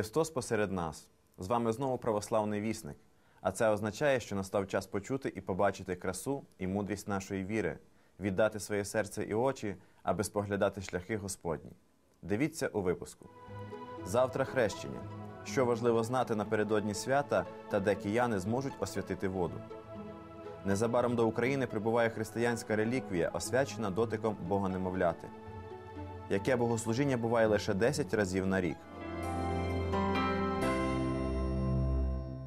Христос посеред нас. З вами знову православний вісник. А це означає, що настав час почути і побачити красу і мудрість нашої віри, віддати своє серце і очі, аби споглядати шляхи Господні. Дивіться у випуску. Завтра хрещення. Що важливо знати напередодні свята та де кияни зможуть освятити воду. Незабаром до України прибуває християнська реліквія, освячена дотиком Бога немовляти. Яке богослужіння буває лише 10 разів на рік.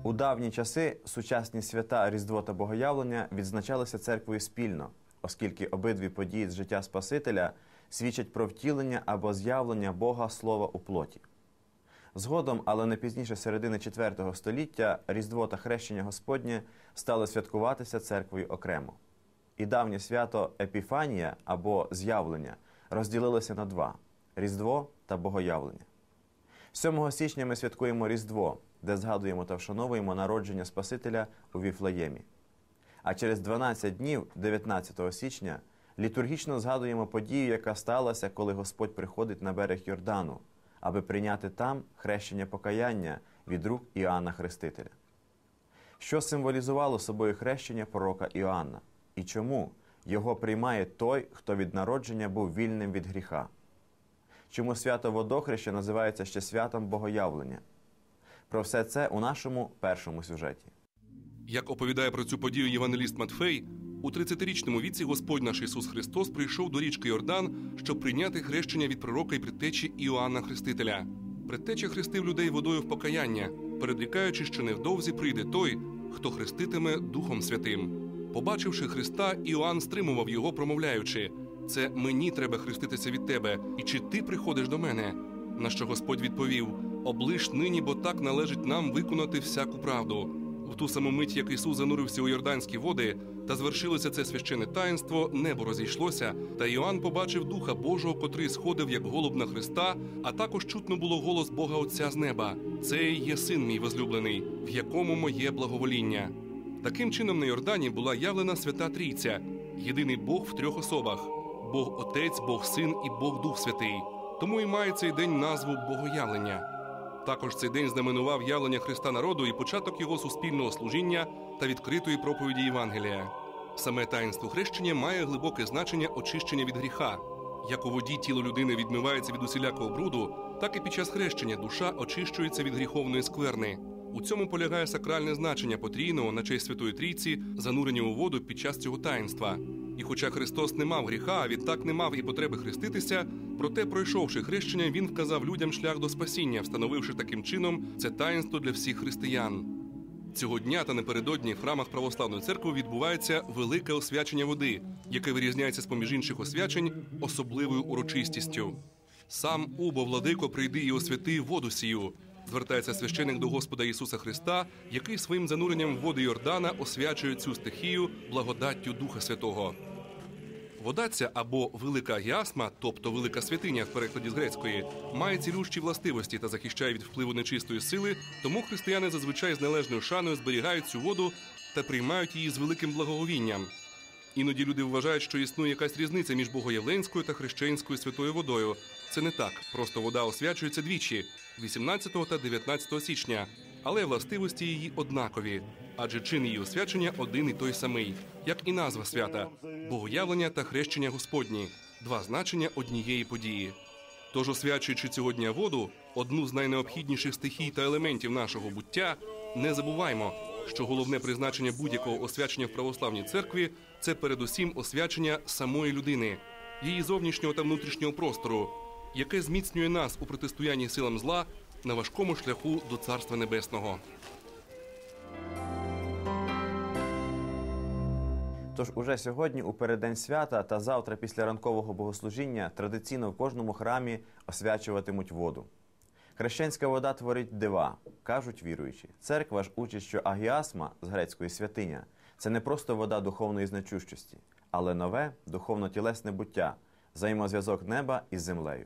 У давні часи сучасні свята Різдво та Богоявлення відзначалися церквою спільно, оскільки обидві події з життя Спасителя свідчать про втілення або з'явлення Бога Слова у плоті. Згодом, але не пізніше середини IV століття, Різдво та хрещення Господнє стали святкуватися церквою окремо. І давнє свято Епіфанія або з'явлення розділилося на два Різдво та Богоявлення. 7 січня ми святкуємо Різдво, де згадуємо та вшановуємо народження Спасителя у Віфлеємі. А через 12 днів, 19 січня, літургічно згадуємо подію, яка сталася, коли Господь приходить на берег Йордану, аби прийняти там хрещення покаяння від рук Іоанна Хрестителя. Що символізувало собою хрещення пророка Іоанна? І чому його приймає той, хто від народження був вільним від гріха? Чому свято водохреща називається ще святом Богоявлення? Про все це у нашому першому сюжеті. Як оповідає про цю подію євангеліст Матфей, у 30-річному віці Господь наш Ісус Христос прийшов до річки Йордан, щоб прийняти хрещення від пророка і предтечі Іоанна Хрестителя. Предтеча хрестив людей водою в покаяння, передрікаючи, що невдовзі прийде той, хто хреститиме Духом Святим. Побачивши Христа, Іоанн стримував його, промовляючи: Це мені треба хреститися від тебе, і чи ти приходиш до мене? На що Господь відповів: Облиш нині, бо так належить нам виконати всяку правду. В ту саму мить, як Ісус занурився у йорданські води, та звершилося це священне таїнство, небо розійшлося, та Іоанн побачив Духа Божого, котрий сходив як голуб на Христа, а також чутно було голос Бога Отця з неба. Це і є син мій возлюблений, в якому моє благовоління. Таким чином на Йордані була явлена свята Трійця, єдиний Бог в трьох особах: Бог Отець, Бог Син і Бог Дух Святий. Тому і має цей день назву Богоявлення. Також цей день знаменував явлення Христа народу і початок його суспільного служіння та відкритої проповіді Євангелія. Саме таїнство хрещення має глибоке значення очищення від гріха. Як у воді тіло людини відмивається від усілякого бруду, так і під час хрещення душа очищується від гріховної скверни. У цьому полягає сакральне значення потрійного на честь Святої Трійці, занурення у воду під час цього таїнства. І хоча Христос не мав гріха, а відтак не мав і потреби хреститися, проте, пройшовши хрещення, він вказав людям шлях до спасіння, встановивши таким чином це таїнство для всіх християн. Цього дня та напередодні в храмах православної церкви відбувається велике освячення води, яке вирізняється з поміж інших освячень особливою урочистістю. Сам убо владико прийди і освяти воду сію. Звертається священик до Господа Ісуса Христа, який своїм зануренням в води Йордана освячує цю стихію благодаттю Духа Святого. Вода ця або велика гіасма, тобто велика святиня в перекладі з грецької, має цілющі властивості та захищає від впливу нечистої сили, тому християни зазвичай з належною шаною зберігають цю воду та приймають її з великим благоговінням. Іноді люди вважають, що існує якась різниця між богоявленською та хрещенською святою водою. Це не так. Просто вода освячується двічі 18 та 19 січня, але властивості її однакові, адже чин її освячення один і той самий, як і назва свята богоявлення та хрещення Господні два значення однієї події. Тож, освячуючи цього дня воду, одну з найнеобхідніших стихій та елементів нашого буття, не забуваймо, що головне призначення будь-якого освячення в православній церкві це передусім освячення самої людини, її зовнішнього та внутрішнього простору, яке зміцнює нас у протистоянні силам зла на важкому шляху до Царства Небесного. Тож уже сьогодні, у переддень свята та завтра після ранкового богослужіння, традиційно в кожному храмі освячуватимуть воду. Хрещенська вода творить дива, кажуть віруючі. Церква ж учить, що агіасма з грецької святиня це не просто вода духовної значущості, але нове духовно-тілесне буття, взаємозв'язок неба із землею.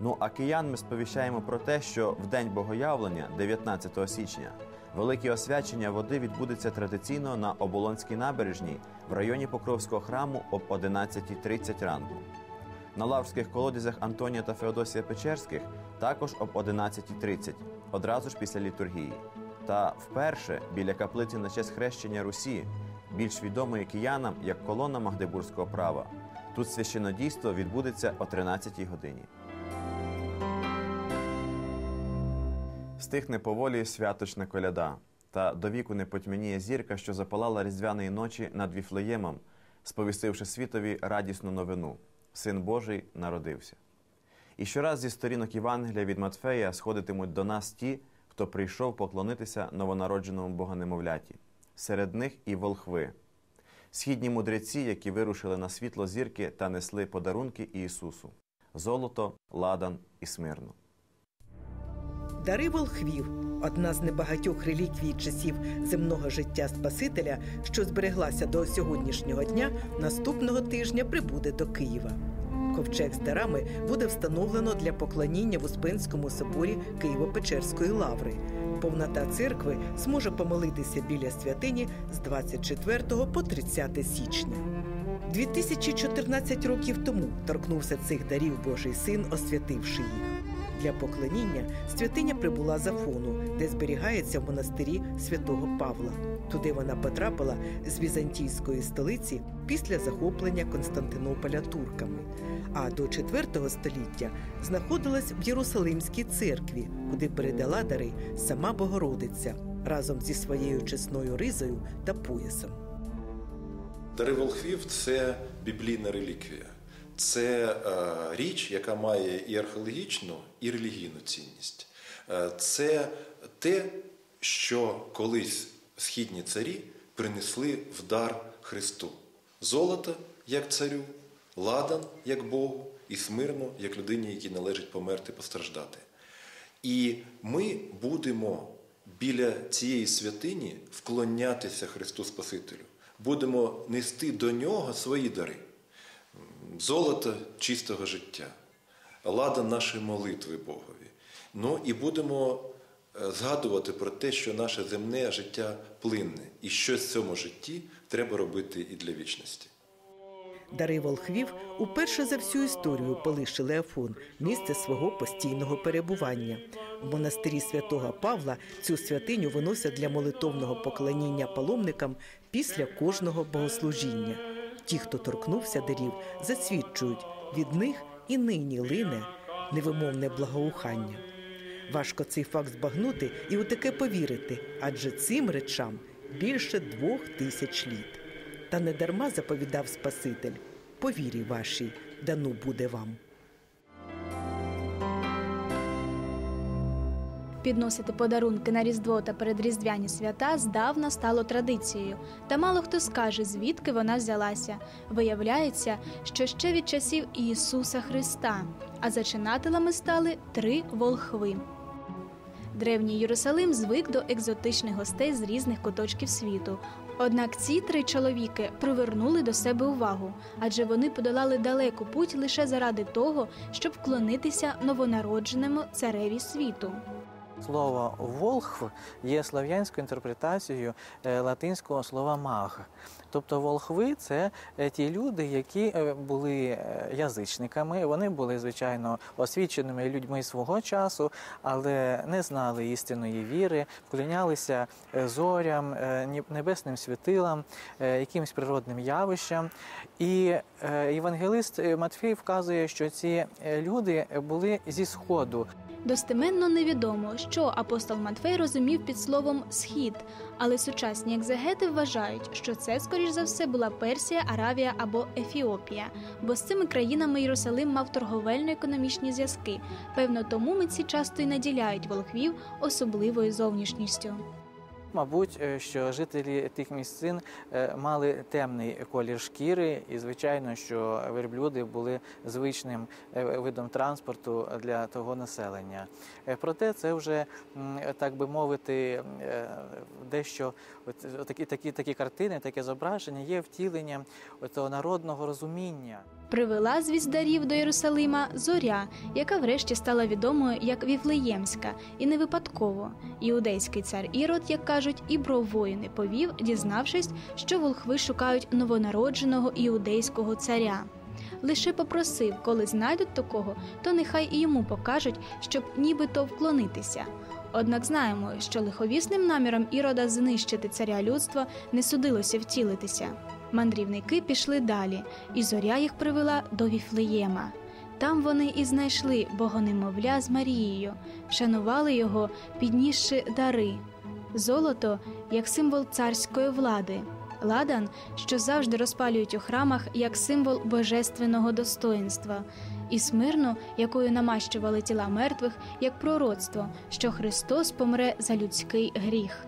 Ну а киян ми сповіщаємо про те, що в день богоявлення, 19 січня, велике освячення води відбудеться традиційно на Оболонській набережній в районі Покровського храму об 11.30 ранку. На лаврських колодязях Антонія та Феодосія Печерських також об 11.30, одразу ж після літургії. Та вперше біля каплиці на честь хрещення Русі, більш відомої киянам як колона Магдебурзького права. Тут священодійство відбудеться о 13-й годині. Стихне поволі святочна коляда, та до віку не потьмяніє зірка, що запалала різдвяної ночі над Віфлеємом, сповістивши світові радісну новину: Син Божий народився. І щораз зі сторінок Євангелія від Матфея сходитимуть до нас ті, хто прийшов поклонитися новонародженому богонемовляті. Серед них і волхви, східні мудреці, які вирушили на світло зірки та несли подарунки Ісусу: золото, ладан і смирну. Дари волхвів одна з небагатьох реліквій часів земного життя Спасителя, що збереглася до сьогоднішнього дня, наступного тижня прибуде до Києва. Ковчег з дарами буде встановлено для поклоніння в Успенському соборі Києво-Печерської лаври. Повнота церкви зможе помолитися біля святині з 24 по 30 січня. 2014 років тому торкнувся цих дарів Божий син, освятивши їх. Для поклоніння святиня прибула з Афону, де зберігається в монастирі святого Павла. Туди вона потрапила з візантійської столиці після захоплення Константинополя турками. А до IV століття знаходилась в Єрусалимській церкві, куди передала дари сама Богородиця разом зі своєю чесною ризою та поясом. Дари волхвів це біблійна реліквія. Це е, річ, яка має і археологічну, і релігійну цінність. Е, це те, що колись східні царі принесли в дар Христу: золото як царю, ладан як Богу, і смирно як людині, якій належить померти, постраждати. І ми будемо біля цієї святині вклонятися Христу Спасителю, будемо нести до нього свої дари золото чистого життя, лада нашої молитви Богові. Ну і будемо згадувати про те, що наше земне життя плинне, і щось в цьому житті треба робити і для вічності. Дари волхвів уперше за всю історію полишили Афон, місце свого постійного перебування. В монастирі святого Павла цю святиню виносять для молитовного поклоніння паломникам після кожного богослужіння. Ті, хто торкнувся дарів, засвідчують від них і нині лине невимовне благоухання. Важко цей факт збагнути і у таке повірити, адже цим речам більше двох тисяч літ. Та не дарма заповідав Спаситель по вірі вашій дану буде вам. Підносити подарунки на Різдво та передріздвяні свята здавна стало традицією, та мало хто скаже, звідки вона взялася. Виявляється, що ще від часів Ісуса Христа, а зачинателями стали три волхви. Древній Єрусалим звик до екзотичних гостей з різних куточків світу. Однак ці три чоловіки привернули до себе увагу, адже вони подолали далеку путь лише заради того, щоб вклонитися новонародженому цареві світу. Слово волхв є слов'янською інтерпретацією е, латинського слова маг. Тобто волхви це е, ті люди, які е, були язичниками. Вони були звичайно освіченими людьми свого часу, але не знали істинної віри, вклонялися зорям, небесним світилам, якимось природним явищам. І євангелист Матфій вказує, що ці люди були зі сходу. Достеменно невідомо, що апостол Матфей розумів під словом схід, але сучасні екзегети вважають, що це, скоріш за все, була Персія, Аравія або Ефіопія, бо з цими країнами Єрусалим мав торговельно-економічні зв'язки. Певно, тому митці часто й наділяють волхвів особливою зовнішністю. Мабуть, е, що жителі тих місцин е, мали темний колір шкіри, і звичайно, що верблюди були звичним е, видом транспорту для того населення. Проте це вже так би мовити, дещо такі, такі, такі картини, таке зображення є втіленням того народного розуміння. Привела звіздарів до Єрусалима зоря, яка врешті стала відомою як Віфлеємська, і не випадково. Іудейський цар Ірод, як кажуть, і бровою не повів, дізнавшись, що волхви шукають новонародженого іудейського царя. Лише попросив, коли знайдуть такого, то нехай і йому покажуть, щоб нібито вклонитися. Однак знаємо, що лиховісним наміром Ірода знищити царя людства не судилося втілитися. Мандрівники пішли далі, і зоря їх привела до Віфлеєма. Там вони і знайшли богонемовля з Марією, вшанували його, піднісши дари. Золото як символ царської влади, ладан, що завжди розпалюють у храмах як символ божественного достоїнства, і смирну, якою намащували тіла мертвих, як пророцтво, що Христос помре за людський гріх.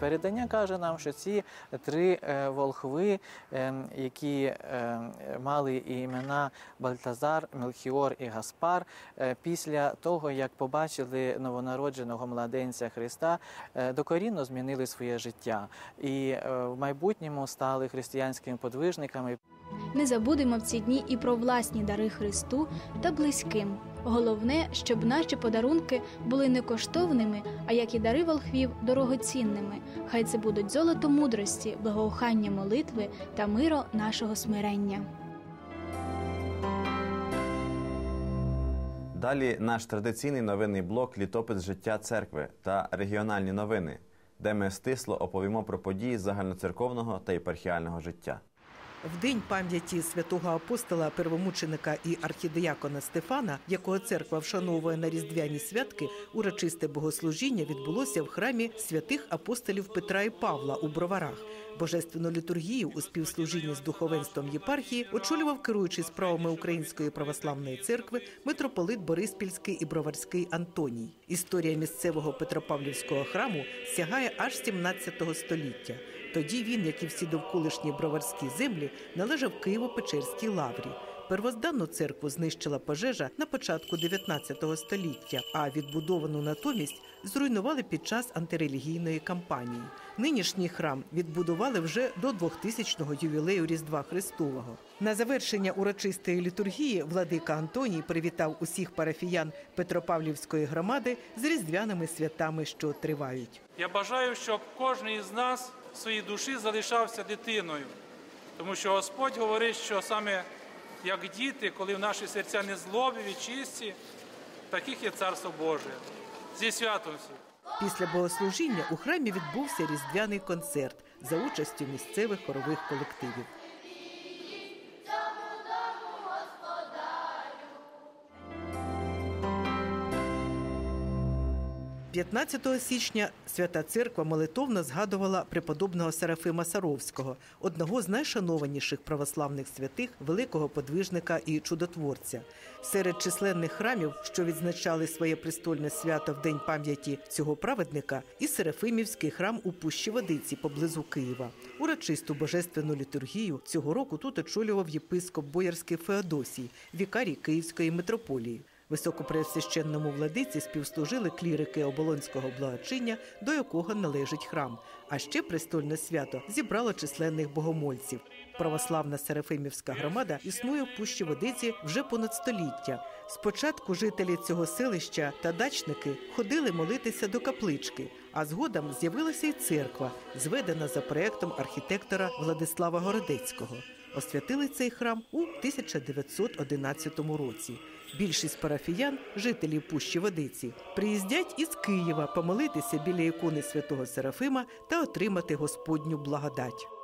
Передання каже нам, що ці три е, волхви, е, які е, мали імена Бальтазар, Мелхіор і Гаспар, після того, як побачили новонародженого младенця Христа, докорінно змінили своє життя і в майбутньому стали християнськими подвижниками. Не забудемо в ці дні і про власні дари Христу та близьким. Головне, щоб наші подарунки були не коштовними, а як і дари волхвів, дорогоцінними. Хай це будуть золото мудрості, благоухання молитви та миро нашого смирення. Далі наш традиційний новинний блок Літопис життя церкви та регіональні новини, де ми стисло оповімо про події загальноцерковного та єпархіального життя. В день пам'яті святого апостола, первомученика і архідеякона Стефана, якого церква вшановує на різдвяні святки, урочисте богослужіння відбулося в храмі святих апостолів Петра і Павла у Броварах. Божественну літургію у співслужінні з духовенством єпархії очолював керуючий справами Української православної церкви митрополит Бориспільський і Броварський Антоній. Історія місцевого Петропавлівського храму сягає аж 17 століття. Тоді він, як і всі довколишні броварські землі, належав Києво-Печерській лаврі. Первозданну церкву знищила пожежа на початку 19 століття, а відбудовану натомість зруйнували під час антирелігійної кампанії. Нинішній храм відбудували вже до 2000-го ювілею Різдва Христового. На завершення урочистої літургії владика Антоній привітав усіх парафіян Петропавлівської громади з різдвяними святами, що тривають. Я бажаю, щоб кожен із нас в своїй душі залишався дитиною, тому що Господь говорить, що саме як діти, коли в наші серця не злобиві, чисті, таких є Царство Боже. Зі святом всіх! Після богослужіння у храмі відбувся різдвяний концерт за участю місцевих хорових колективів. 15 січня Свята Церква молитовно згадувала преподобного Серафима Саровського, одного з найшанованіших православних святих, великого подвижника і чудотворця. Серед численних храмів, що відзначали своє престольне свято в день пам'яті цього праведника, і Серафимівський храм у Пущі Водиці поблизу Києва. Урочисту божественну літургію цього року тут очолював єпископ Боярський Феодосій, вікарій Київської митрополії. Високопреосвященному владиці співслужили клірики оболонського благочиння, до якого належить храм. А ще престольне свято зібрало численних богомольців. Православна Серафимівська громада існує в Пущі Водиці вже понад століття. Спочатку жителі цього селища та дачники ходили молитися до каплички, а згодом з'явилася й церква, зведена за проектом архітектора Владислава Городецького. Освятили цей храм у 1911 році. Більшість парафіян, жителів Пущі Водиці, приїздять із Києва помолитися біля ікони святого Серафима та отримати Господню благодать.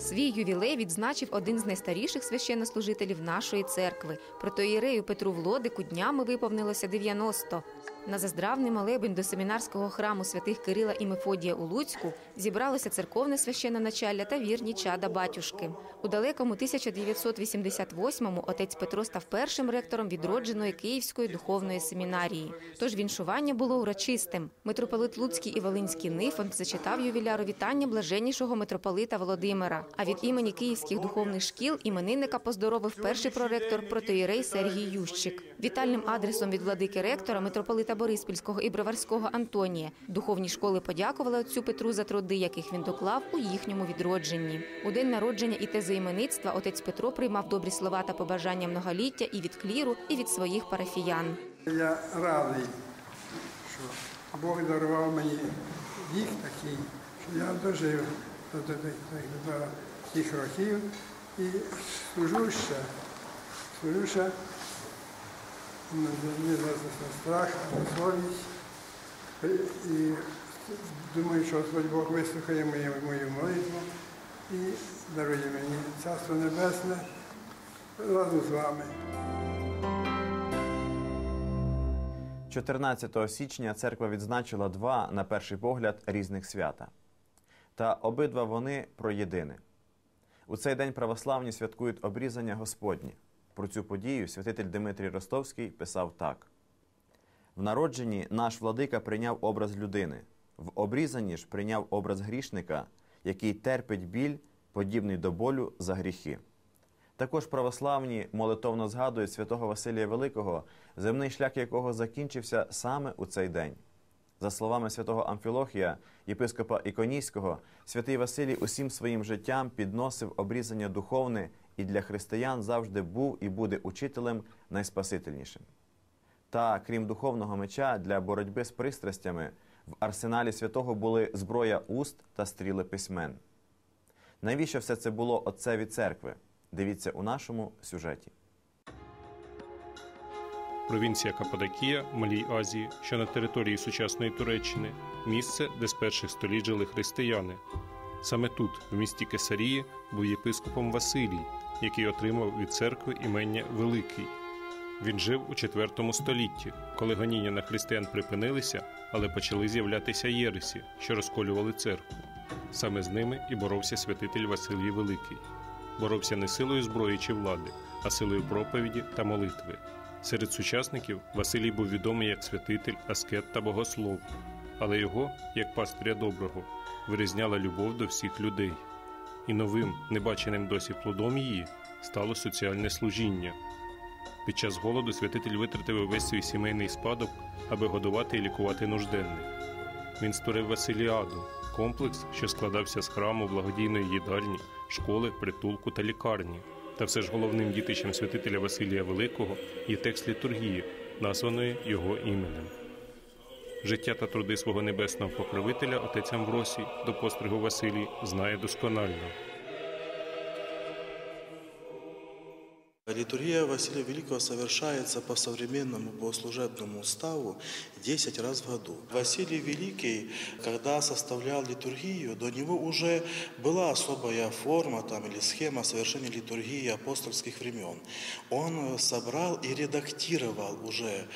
Свій ювілей відзначив один з найстаріших священнослужителів нашої церкви. Протоїрею Петру Влодику днями виповнилося 90. На заздравний молебень до семінарського храму святих Кирила і Мефодія у Луцьку зібралося церковне священноначалля та вірні чада батюшки. У далекому 1988-му отець Петро став першим ректором відродженої Київської духовної семінарії. Тож віншування було урочистим. Митрополит Луцький і Волинський Нифонт зачитав ювіляру вітання блаженнішого митрополита Володимира. А від імені київських духовних шкіл іменинника поздоровив перший проректор протоїрей Сергій Ющик. Вітальним адресом від владики ректора митрополита Бориспільського і Броварського Антонія духовні школи подякували отцю Петру за труди, яких він доклав у їхньому відродженні. У день народження і тезоіменництва отець Петро приймав добрі слова та побажання многоліття і від кліру, і від своїх парафіян. Я радий, що Бог дарував мені вік такий, що я дожив до, до тих років і служу ще, служу ще не за страх, а за совість. І думаю, що Господь Бог вислухає мою, мою молитву і дарує мені Царство Небесне разом з вами. 14 січня церква відзначила два, на перший погляд, різних свята. Та обидва вони про єдине. У цей день православні святкують обрізання Господнє. Про цю подію святитель Дмитрій Ростовський писав так: в народженні наш владика прийняв образ людини, в обрізанні ж прийняв образ грішника, який терпить біль, подібний до болю за гріхи. Також православні молитовно згадують святого Василія Великого, земний шлях якого закінчився саме у цей день. За словами святого Амфілохія, єпископа Іконійського, святий Василій усім своїм життям підносив обрізання духовне і для християн завжди був і буде учителем найспасительнішим. Та крім духовного меча для боротьби з пристрастями, в арсеналі святого були зброя уст та стріли письмен. Навіщо все це було отцеві церкви? Дивіться у нашому сюжеті. Провінція Каппадокія Малій Азії, що на території сучасної Туреччини, місце, де з перших століть жили християни. Саме тут, в місті Кесарії, був єпископом Василій, який отримав від церкви імення Великий. Він жив у IV столітті, коли гоніння на християн припинилися, але почали з'являтися єресі, що розколювали церкву. Саме з ними і боровся святитель Василій Великий. Боровся не силою зброї чи влади, а силою проповіді та молитви. Серед сучасників Василій був відомий як святитель, аскет та богослов, але його, як пастиря доброго, вирізняла любов до всіх людей. І новим, небаченим досі плодом її стало соціальне служіння. Під час голоду святитель витратив увесь свій сімейний спадок, аби годувати і лікувати нужденних. Він створив Василіаду комплекс, що складався з храму, благодійної їдальні, школи, притулку та лікарні. Та все ж головним дітищем святителя Василія Великого є текст літургії, названої його іменем. Життя та труди свого небесного покровителя отець Амвросій до постригу Василій знає досконально. Литургия Василия Великого совершается по современному богослужебному уставу 10 раз в году. Василий Великий, когда составлял литургию, до него уже была особая форма там, или схема совершения литургии апостольских времен. Он собрал и редактировал уже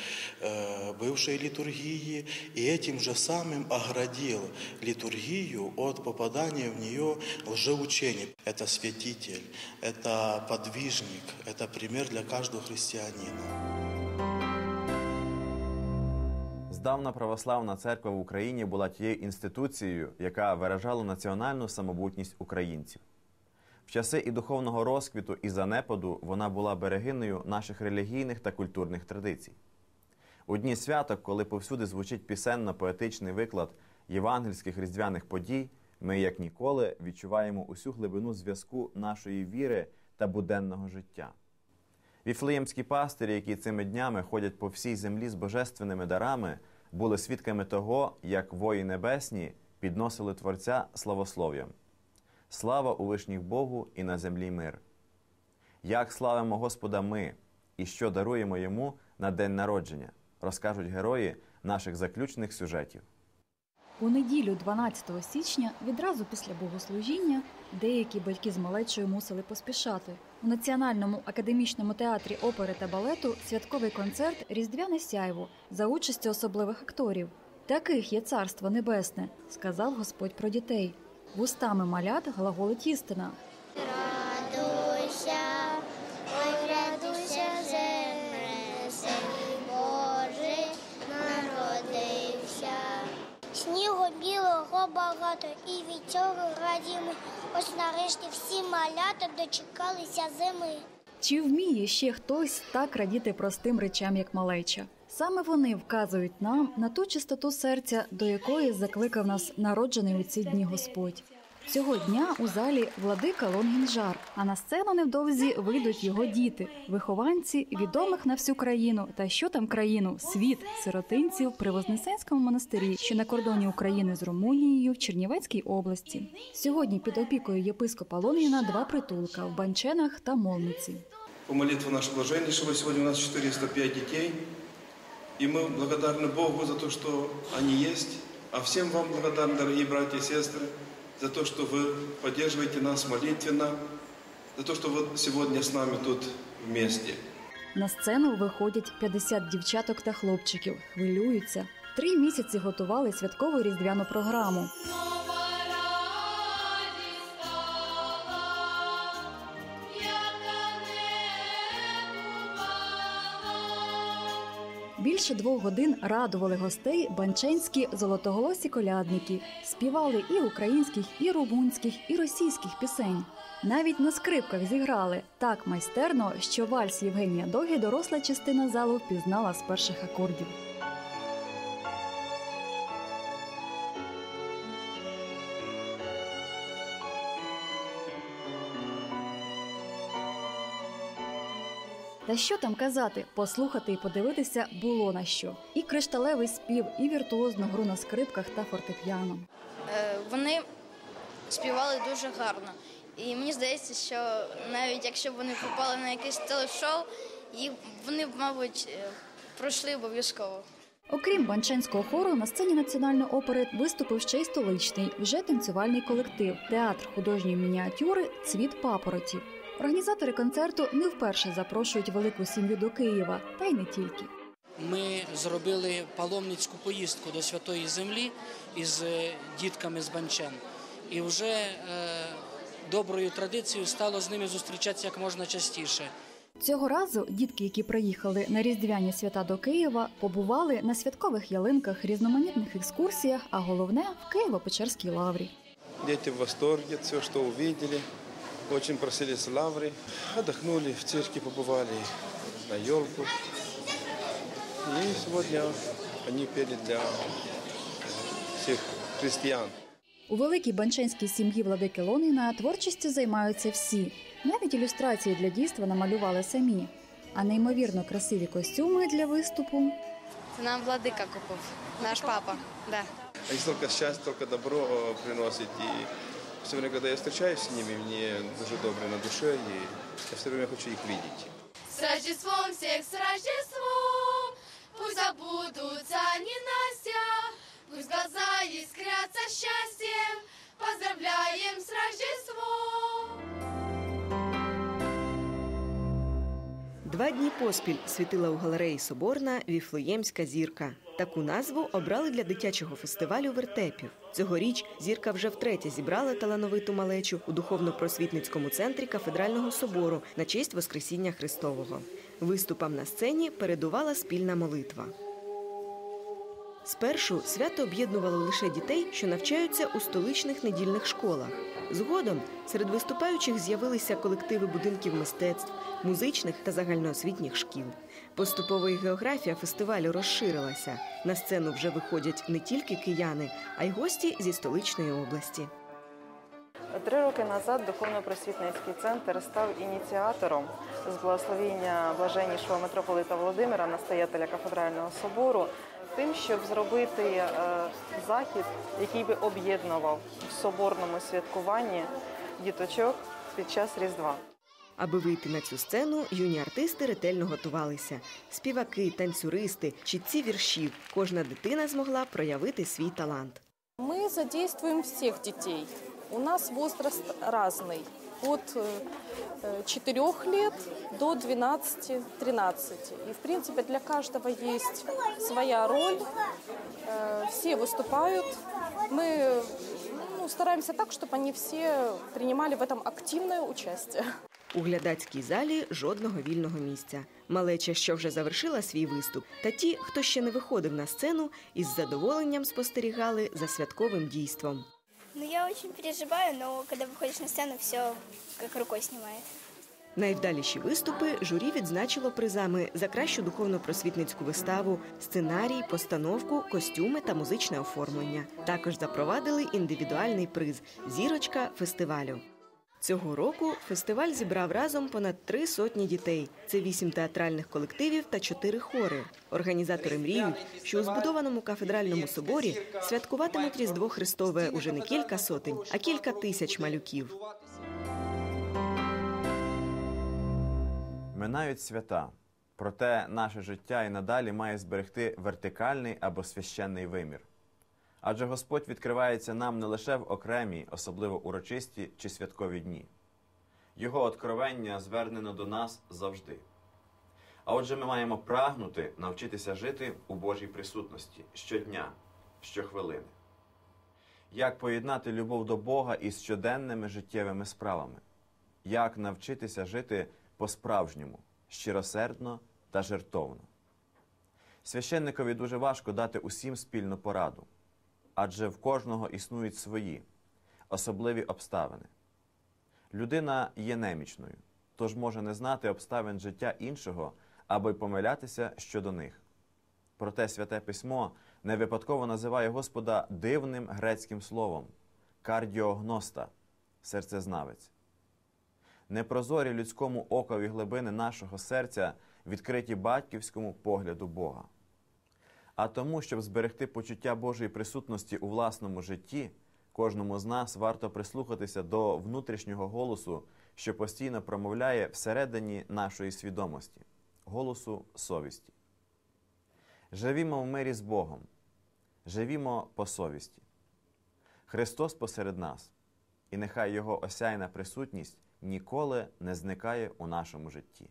э, бывшие литургии, и этим же самым оградил литургию от попадания в нее лжеучений. Это святитель, это подвижник, это пример для каждого христианина. Здавна православна церква в Україні була тією інституцією, яка виражала національну самобутність українців. В часи і духовного розквіту, і занепаду вона була берегиною наших релігійних та культурних традицій. У дні святок, коли повсюди звучить пісенно-поетичний виклад євангельських різдвяних подій, ми, як ніколи, відчуваємо усю глибину зв'язку нашої віри та буденного життя. Віфлеємські пастирі, які цими днями ходять по всій землі з божественними дарами, були свідками того, як вої небесні підносили Творця славослов'ям. Слава у вишніх Богу і на землі мир. Як славимо Господа ми і що даруємо йому на день народження, розкажуть герої наших заключних сюжетів. У неділю 12 січня, відразу після богослужіння, Деякі батьки з малечою мусили поспішати. У Національному академічному театрі опери та балету святковий концерт Різдвяне сяйво за участю особливих акторів. Таких є царство небесне, сказав Господь про дітей. Вустами малят глаголить істина. Цього радімо. Ось нарешті всі малята дочекалися зими. Чи вміє ще хтось так радіти простим речам, як малеча? Саме вони вказують нам на ту чистоту серця, до якої закликав нас народжений у ці дні Господь. Цього дня у залі владика Лонгінжар, а на сцену невдовзі вийдуть його діти, вихованці відомих на всю країну та що там країну, світ сиротинців при Вознесенському монастирі, що на кордоні України з Румунією в Чернівецькій області. Сьогодні під опікою єпископа Лонгіна два притулка в Банченах та Молниці. По молитве нашего блаженнейшего сегодня у нас 405 детей. И мы благодарны Богу за то, что они есть. А всем вам благодарны, дорогие братья и сестры, за то, что вы поддерживаете нас молитвенно, за то, что вы сегодня с нами тут вместе. На сцену виходять 50 дівчаток та хлопчиків, хвилюються. Три місяці готували святкову різдвяну програму. Більше двох годин радували гостей банченські золотоголосі колядники, співали і українських, і румунських, і російських пісень. Навіть на скрипках зіграли так майстерно, що вальс Євгенія Догі доросла частина залу впізнала з перших акордів. Та що там казати, послухати і подивитися було на що. І кришталевий спів, і віртуозну гру на скрипках та фортепіано. Е, Вони співали дуже гарно. І мені здається, що навіть якщо б вони попали на якесь телешоу, їх вони б, мабуть, е, пройшли обов'язково. Окрім банчанського хору, на сцені національної опери виступив ще й столичний, вже танцювальний колектив, театр художньої мініатюри Цвіт папороті. Організатори концерту не вперше запрошують велику сім'ю до Києва, та й не тільки. Ми зробили паломницьку поїздку до Святої Землі із е, дітками з Банчен. І вже е, доброю традицією стало з ними зустрічатися як можна частіше. Цього разу дітки, які приїхали на різдвяні свята до Києва, побували на святкових ялинках, різноманітних екскурсіях, а головне в Києво-Печерській лаврі. Дети в восторге, все, что увидели. Очень просили с лавры. Отдохнули, в церкви побывали, на елку. И сегодня они пели для всех христиан. У великій банченській сім'ї владики Лонгіна творчістю займаються всі. Навіть ілюстрації для дійства намалювали самі. А неймовірно красиві костюми для виступу Це нам владика купив, наш папа. Да. Они столько счастья, столько добро э, приносят. все время, когда я встречаюсь с ними, мне дуже добре на душе, и я все время хочу их видеть. С Рождеством всех, с Рождеством! Пусть забудутся ненастья, пусть глаза искрятся счастьем. Поздравляем с Рождеством! Два дні поспіль світила у галереї Соборна Віфлеємська зірка. Таку назву обрали для дитячого фестивалю вертепів. Цьогоріч зірка вже втретє зібрала талановиту малечу у духовно-просвітницькому центрі кафедрального собору на честь Воскресіння Христового. Виступам на сцені передувала спільна молитва. Спершу свято об'єднувало лише дітей, що навчаються у столичних недільних школах. Згодом серед виступаючих з'явилися колективи будинків мистецтв, музичних та загальноосвітніх шкіл. Поступово і географія фестивалю розширилася. На сцену вже виходять не тільки кияни, а й гості зі столичної області. Три роки назад духовно-просвітницький центр став ініціатором з благословіння блаженнішого митрополита Володимира, настоятеля кафедрального собору, тим, щоб зробити е, захід, який би об'єднував в соборному святкуванні діточок під час Різдва. Аби вийти на цю сцену, юні артисти ретельно готувалися. Співаки, танцюристи, чітці віршів. Кожна дитина змогла проявити свій талант. Мы задействуем всех детей. У нас возраст разный. От э, 4 лет до 12-13. И, в принципе, для каждого есть своя роль. Э, Все выступают. Мы ну, стараемся так, чтобы они все принимали в этом активное участие. У глядацькій залі жодного вільного місця. Малеча, що вже завершила свій виступ, та ті, хто ще не виходив на сцену, із задоволенням спостерігали за святковим дійством. Ну, я очень переживаю, но когда выходишь на сцену, все как рукой снимает. Найвдаліші виступи журі відзначило призами за кращу духовно-просвітницьку виставу, сценарій, постановку, костюми та музичне оформлення. Також запровадили індивідуальний приз зірочка фестивалю. Цього року фестиваль зібрав разом понад три сотні дітей. Це вісім театральних колективів та чотири хори. Організатори мріють, що у збудованому кафедральному соборі святкуватимуть Різдво Христове уже не кілька сотень, а кілька тисяч малюків. Минають свята, проте наше життя і надалі має зберегти вертикальний або священний вимір. Адже Господь відкривається нам не лише в окремі, особливо урочисті чи святкові дні. Його откровення звернено до нас завжди. А отже, ми маємо прагнути навчитися жити у Божій присутності щодня, щохвилини. Як поєднати любов до Бога із щоденними життєвими справами? Як навчитися жити по-справжньому, щиросердно та жертовно? Священникові дуже важко дати усім спільну пораду, адже в кожного існують свої особливі обставини. Людина є немічною, тож може не знати обставин життя іншого або й помилятися щодо них. Проте святе письмо не випадково називає Господа дивним грецьким словом кардіогноста серцезнавець. Непрозорі людському окові глибини нашого серця відкриті батьківському погляду Бога. А тому, щоб зберегти почуття Божої присутності у власному житті, кожному з нас варто прислухатися до внутрішнього голосу, що постійно промовляє всередині нашої свідомості, голосу совісті. Живімо в мирі з Богом, живімо по совісті. Христос посеред нас, і нехай Його осяйна присутність ніколи не зникає у нашому житті.